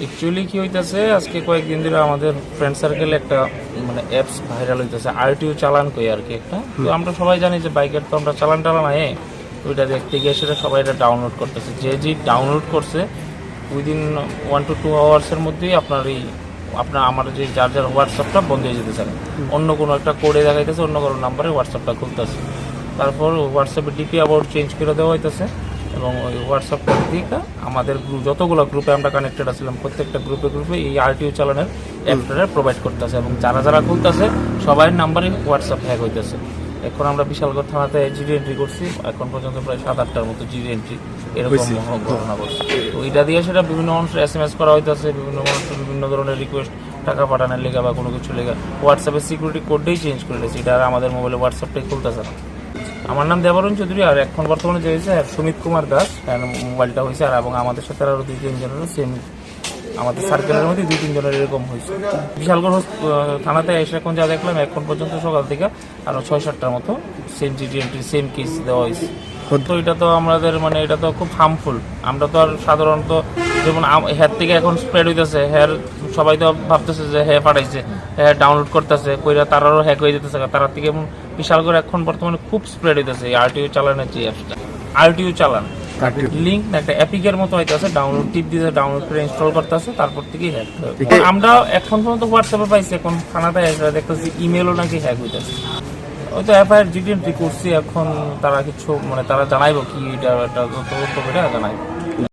Actually কি হইতাছে আজকে কয়েকদিন ধরে আমাদের ফ্রেন্ড সার্কেলে একটা মানে অ্যাপস ভাইরাল হইতেছে আরটিও চালান কই আর কি একটা। তো আমরা সবাই জানি যে বাইকের তো আমরা চালান টালান আয়ে ওইটা দেখতে গিয়ে সেটা সবাই এটা ডাউনলোড করতেছে। যে যে ডাউনলোড করছে উইদিন ওয়ান টু টু আওয়ার্সের মধ্যেই আপনার এই আপনার আমার যে যার যার হোয়াটসঅ্যাপটা বন্ধ হয়ে যেতে চায় অন্য কোনো একটা কোডে দেখাইতেছে অন্য কোনো নাম্বারে হোয়াটসঅ্যাপটা খুলতেছে। তারপর হোয়াটসঅ্যাপে ডিপি আবার চেঞ্জ করে দেওয়া হইতেছে। এবং ওই হোয়াটসঅ্যাপটা দিকে আমাদের গ্রুপ যতগুলো গ্রুপে আমরা কানেক্টেড আছিলাম প্রত্যেকটা গ্রুপে গ্রুপে এই আরটিও চালানোর অ্যাপটা প্রোভাইড করতেছে এবং যারা যারা খুলতেছে সবার নাম্বারে হোয়াটসঅ্যাপ হ্যাক হইতেছে। এখন আমরা বিশালগড় থানাতে জিডি এন্ট্রি করছি এখন পর্যন্ত প্রায় সাত আটটার মতো জিডি এন্ট্রি এরকম ঘটনা ঘটছে। তো এটা দিয়ে সেটা বিভিন্ন মানুষের এস এম এস করা হইতেছে বিভিন্ন মানুষের বিভিন্ন ধরনের রিকোয়েস্ট টাকা পাঠানোর লেগা বা কোনো কিছু লেগা। হোয়াটসঅ্যাপের সিকিউরিটি কোডটাই চেঞ্জ করে দিয়েছে। এটা আর আমাদের মোবাইলে হোয়াটসঅ্যাপটাই খুলতেছে না। আমার নাম দেবরণ চৌধুরী, আর এখন বর্তমানে যে হয়েছে, সুমিত কুমার দাস মোবাইলটা হয়েছে, আর এবং আমাদের সাথে আরও দুই তিনজনেরও সেম আমাদের সার্কেলের মধ্যে দুই তিনজনের এরকম হয়েছে। বিশালগড় থানাতে এসে এখন যা দেখলাম, এখন পর্যন্ত সকাল থেকে আরও ছয় সাতটার মতো same GD entry same case দেওয়া হয়েছে। তো এটা তো আমাদের মানে এটা তো খুব হার্মফুল আমরা তো আর সাধারণত, যেমন হেয়ার থেকে এখন স্প্রেড হইতেছে হেয়ার সবাই তো ভাবতেছে যে হ্যাঁ পাঠাইছে হ্যাঁ ডাউনলোড করতেছে কইরা তারারও হ্যাক হয়ে যেতেছে। তারা থেকে বিশাল করে এখন বর্তমানে খুব স্প্রেড হইতেছে এই আরটিও চালানের যে অ্যাপসটা আরটিও চালান। লিঙ্ক একটা অ্যাপিকের মতো হইতেছে ডাউনলোড টিপ ডাউনলোড করে ইনস্টল করতেছে তারপর থেকেই হ্যাক আমরা এখন পর্যন্ত হোয়াটসঅ্যাপে পাইছি এখন থানাতে দেখতেছি ইমেলও নাকি হ্যাক হইতেছে। ওই তো এফআইআর জিডিএমটি করছি এখন তারা কিছু মানে তারা জানাইবো কি এটা এটা তদন্ত করে জানাইবো।